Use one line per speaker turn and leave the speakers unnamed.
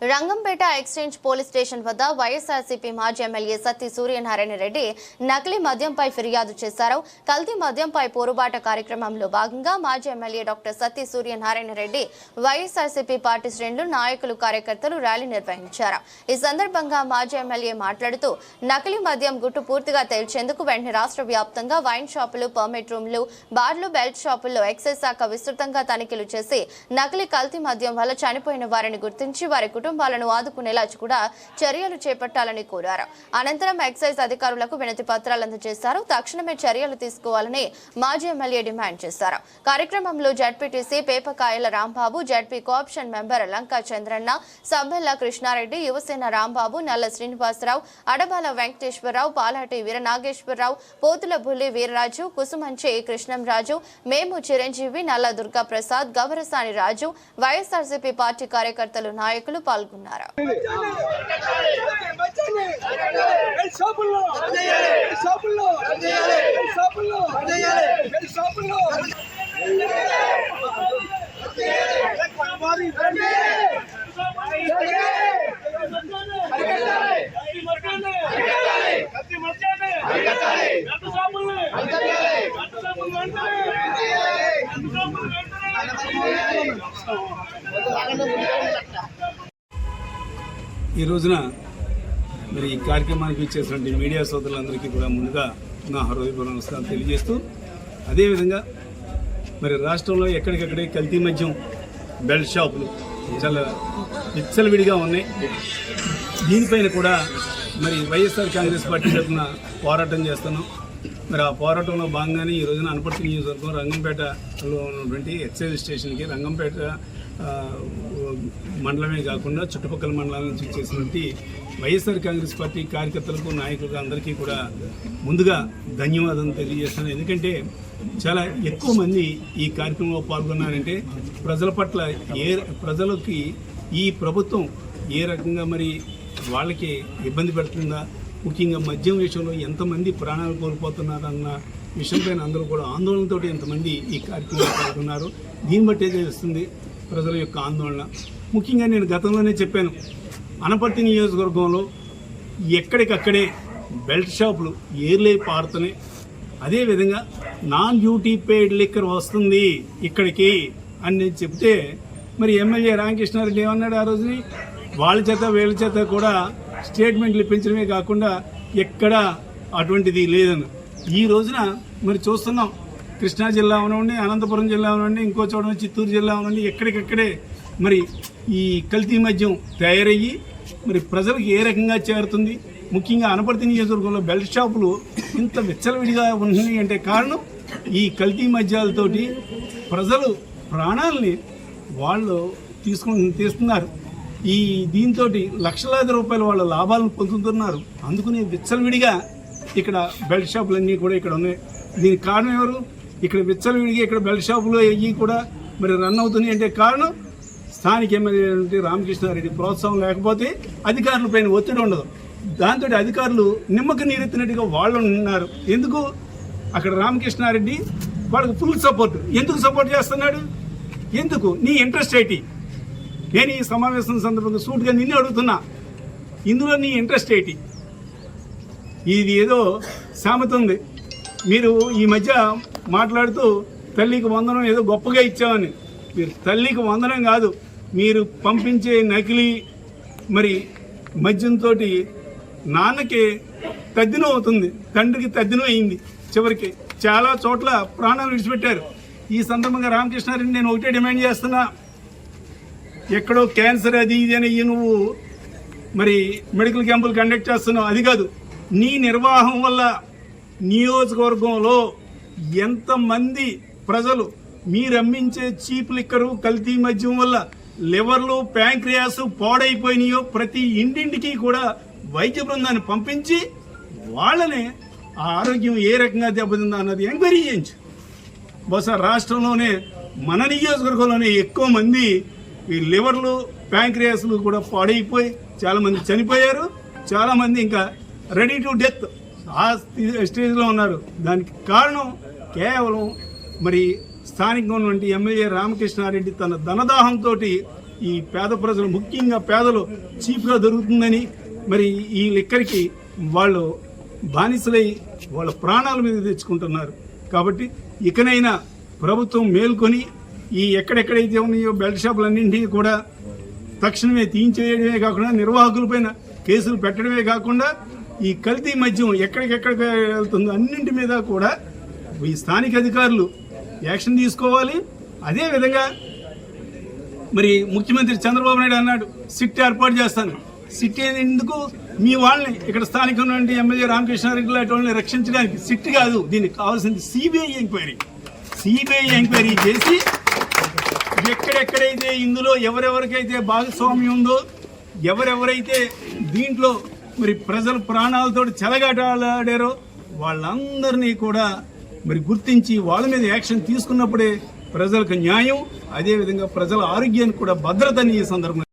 Rangampeta exchange police station వద్ద వైఎస్ఆర్సీపీ మాజీ MLA Satti Suryanarayana Reddy నకిలీ మద్యంపై ఫిర్యాదు చేశారు. కల్తీ మద్యంపై పోరుబాట కార్యక్రమంలో భాగంగా మాజీ MLA doctor Satti Suryanarayana Reddy YSRCP party శ్రేణులు నాయకులు కార్యకర్తలు ర్యాలీ నిర్వహించారు. ఈ సందర్భంగా మాజీ ఎమ్మెల్యే మాట్లాడుతూ నకిలీ మద్యం గుట్టు పూర్తిగా తేల్చేందుకు వెంటనే రాష్ట్ర వ్యాప్తంగా వైన్ షాపులు పర్మిట్ రూమ్లు బార్లు బెల్ట్ షాపుల్లో ఎక్సైజ్ శాఖ విస్తృతంగా తనిఖీలు చేసి నకిలీ కల్తీ మద్యం వల్ల చనిపోయిన వారిని గుర్తించి వారి కుటుంబాలను ఆదుకునేలా కూడా చర్యలు చేపట్టాలని కోరారు. అనంతరం ఎక్సైజ్ అధికారులకు వినతి పత్రాలు అందజేశారు. తక్షణమే చర్యలు తీసుకోవాలని మాజీ ఎమ్మెల్యే డిమాండ్ చేశారు. కార్యక్రమంలో ZPTC Pepakayala Rambabu ZP cooption member Lanka Chandranna Sabbella Krishnareddy Yuvasena Rambabu Nalla Srinivasarao Adabala Venkateswararao Palati వీరనాగేశ్వరరావు పోతుల బుల్లి వీరరాజు కుసుమంచి కృష్ణంరాజు మేము చిరంజీవి నల్ల దుర్గా ప్రసాద్ గవరసాని రాజు వైఎస్ఆర్సీపీ పార్టీ కార్యకర్తలు నాయకులు పాల్గొన్నారు.
షాపుల్లో? షాపుల్లో? షాపుల్లో?
ఈ రోజున మరి ఈ కార్యక్రమానికి ఇచ్చేసినటువంటి మీడియా సోదరులందరికీ కూడా ముందుగా నా హృదయపూర్వ నమస్కారం తెలియజేస్తూ అదేవిధంగా మరి రాష్ట్రంలో ఎక్కడికక్కడే కల్తీ మద్యం బెల్ట్ షాపులు చాలా విచ్చలవిడిగా ఉన్నాయి. దీనిపైన కూడా మరి వైఎస్ఆర్ కాంగ్రెస్ పార్టీ తరఫున పోరాటం చేస్తున్నాం. మరి ఆ పోరాటంలో భాగంగానే ఈ రోజున అనపర్తి నియోజకవర్గం రంగంపేటలో ఉన్నటువంటి ఎక్సైజ్ స్టేషన్కి రంగంపేట మండలమే కాకుండా చుట్టుపక్కల మండలాల నుంచి చేసినటువంటి వైఎస్ఆర్ కాంగ్రెస్ పార్టీ కార్యకర్తలకు నాయకులకు అందరికీ కూడా ముందుగా ధన్యవాదాలు తెలియజేస్తాను. ఎందుకంటే చాలా ఎక్కువ మంది ఈ కార్యక్రమంలో పాల్గొన్నారంటే ప్రజల పట్ల ఏ ప్రజలకి ఈ ప్రభుత్వం ఏ రకంగా మరి వాళ్ళకి ఇబ్బంది పెడుతుందా ముఖ్యంగా మద్యం విషయంలో ఎంతమంది ప్రాణాలు కోల్పోతున్నారన్న విషయంపైన అందరూ కూడా ఆందోళనతో ఎంతమంది ఈ కార్యక్రమంలో పాల్గొన్నారు. దీన్ని బట్టే తెలుస్తుంది ప్రజల యొక్క ఆందోళన. ముఖ్యంగా నేను గతంలోనే చెప్పాను అనపర్తి నియోజకవర్గంలో ఎక్కడికక్కడే బెల్ట్ షాపులు ఏర్లే పారుతున్నాయి. అదేవిధంగా నాన్ డ్యూటీ పెయిడ్ లిక్కర్ వస్తుంది ఇక్కడికి అని నేను చెప్తే మరి ఎమ్మెల్యే రామకృష్ణారెడ్డి ఏమన్నాడు ఆ రోజుని? వాళ్ళ చేత వీళ్ళ చేత కూడా స్టేట్మెంట్లు ఇప్పించడమే కాకుండా ఎక్కడా అటువంటిది లేదని ఈ రోజున మరి చూస్తున్నాం. కృష్ణా జిల్లా అవనండి అనంతపురం జిల్లా అవనండి ఇంకో చోట చిత్తూరు జిల్లా అవనండి ఎక్కడికక్కడే మరి ఈ కల్తీ మద్యం తయారయ్యి మరి ప్రజలకు ఏ రకంగా చేరుతుంది? ముఖ్యంగా అనపర్తి నియోజకవర్గంలో బెల్ట్ షాపులు ఇంత విచ్చలవిడిగా ఉన్నాయి అంటే కారణం ఈ కల్తీ మద్యాలతోటి ప్రజలు ప్రాణాలని వాళ్ళు తీసుకుని తీస్తున్నారు. ఈ దీంతో లక్షలాది రూపాయల వాళ్ళ లాభాలను పొందుతున్నారు. అందుకని విచ్చలవిడిగా ఇక్కడ బెల్ట్ షాపులన్నీ కూడా ఇక్కడ ఉన్నాయి. దీనికి కారణం ఎవరు? ఇక్కడ విచ్చలవిడిగా ఇక్కడ బెల్ట్ షాపులు అవి కూడా మరి రన్ అవుతున్నాయి అంటే కారణం స్థానిక ఎమ్మెల్యే రామకృష్ణారెడ్డి. ప్రోత్సాహం లేకపోతే అధికారులపైన ఒత్తిడి ఉండదు. దాంతో అధికారులు నిమ్మక నీరెత్తినట్టుగా వాళ్ళు ఉన్నారు. ఎందుకు? అక్కడ రామకృష్ణారెడ్డి వాళ్ళకి ఫుల్ సపోర్ట్. ఎందుకు సపోర్ట్ చేస్తున్నాడు? ఎందుకు? నీ ఇంట్రెస్ట్ ఏంటి? నేను ఈ సమావేశం సందర్భంగా సూట్గా నిన్ను అడుగుతున్నా. ఇందులో నీ ఇంట్రెస్ట్ ఏంటి? ఇది ఏదో సామెత ఉంది. మీరు ఈ మధ్య మాట్లాడుతూ తల్లికి వందనం ఏదో గొప్పగా ఇచ్చామని. మీరు తల్లికి వందనం కాదు మీరు పంపించే నకిలీ మరి మద్యంతో నాన్నకి తద్దినం అవుతుంది. తండ్రికి తద్దినం అయింది చివరికి. చాలా చోట్ల ప్రాణాలు విడిచిపెట్టారు. ఈ సందర్భంగా రామకృష్ణారెడ్డి నేను ఒకటే డిమాండ్ చేస్తున్నా. ఎక్కడో క్యాన్సర్ అది ఇది అని నువ్వు మరి మెడికల్ క్యాంపులు కండక్ట్ చేస్తున్నావు. అది కాదు. నీ నిర్వాహం వల్ల నియోజకవర్గంలో ఎంతమంది ప్రజలు మీరమ్మించే చీప్ లిక్కరు కల్తీ మద్యం వల్ల లివర్లు ప్యాంక్రియాస్ పాడైపోయినాయో ప్రతి ఇంటింటికి కూడా వైద్య బృందాన్ని పంపించి వాళ్ళని ఆ ఆరోగ్యం ఏ రకంగా దెబ్బతిందో అన్నది ఎంక్వైరీ చేయించు. బహుశా రాష్ట్రంలోనే మన నియోజకవర్గంలోనే ఎక్కువ మంది ఈ లివర్లు ప్యాంక్రియాస్లు కూడా పాడైపోయి చాలామంది చనిపోయారు. చాలామంది ఇంకా రెడీ టు డెత్ ఆ స్టేజ్లో ఉన్నారు. దానికి కారణం కేవలం మరి స్థానికంగా ఉన్నటువంటి ఎమ్మెల్యే రామకృష్ణారెడ్డి తన ధనదాహంతో ఈ పేద ప్రజలు ముఖ్యంగా పేదలు చీప్గా దొరుకుతుందని మరి ఈ లిక్కర్కి వాళ్ళు బానిసలై వాళ్ళ ప్రాణాల మీద తెచ్చుకుంటున్నారు. కాబట్టి ఇకనైనా ప్రభుత్వం మేల్కొని ఈ ఎక్కడెక్కడైతే ఉన్నాయో బెల్ట్ షాపులన్నింటినీ కూడా తక్షణమే తీయించేయడమే కాకుండా నిర్వాహకులపైన కేసులు పెట్టడమే కాకుండా ఈ కల్తీ మద్యం ఎక్కడికెక్కడ వెళ్తుందో అన్నింటి మీద కూడా ఈ స్థానిక అధికారులు యాక్షన్ తీసుకోవాలి. అదేవిధంగా మరి ముఖ్యమంత్రి చంద్రబాబు నాయుడు అన్నాడు సిట్ ఏర్పాటు చేస్తాను. సిట్ ఎందుకు మీ వాళ్ళని ఇక్కడ స్థానిక ఎమ్మెల్యే రామకృష్ణారెడ్డి లాంటి వాళ్ళని రక్షించడానికి సిట్ కాదు దీనికి కావాల్సింది సిబిఐ ఎంక్వైరీ సిబిఐ ఎంక్వైరీ చేసి ఎక్కడెక్కడైతే ఇందులో ఎవరెవరికైతే భాగస్వామ్యం ఉందో ఎవరెవరైతే దీంట్లో మరి ప్రజల ప్రాణాలతో చెలగాటాడారో వాళ్ళందరినీ కూడా మరి గుర్తించి వాళ్ళ మీద యాక్షన్ తీసుకున్నప్పుడే ప్రజలకు న్యాయం అదేవిధంగా ప్రజల ఆరోగ్యానికి కూడా భద్రతని ఈ సందర్భంలో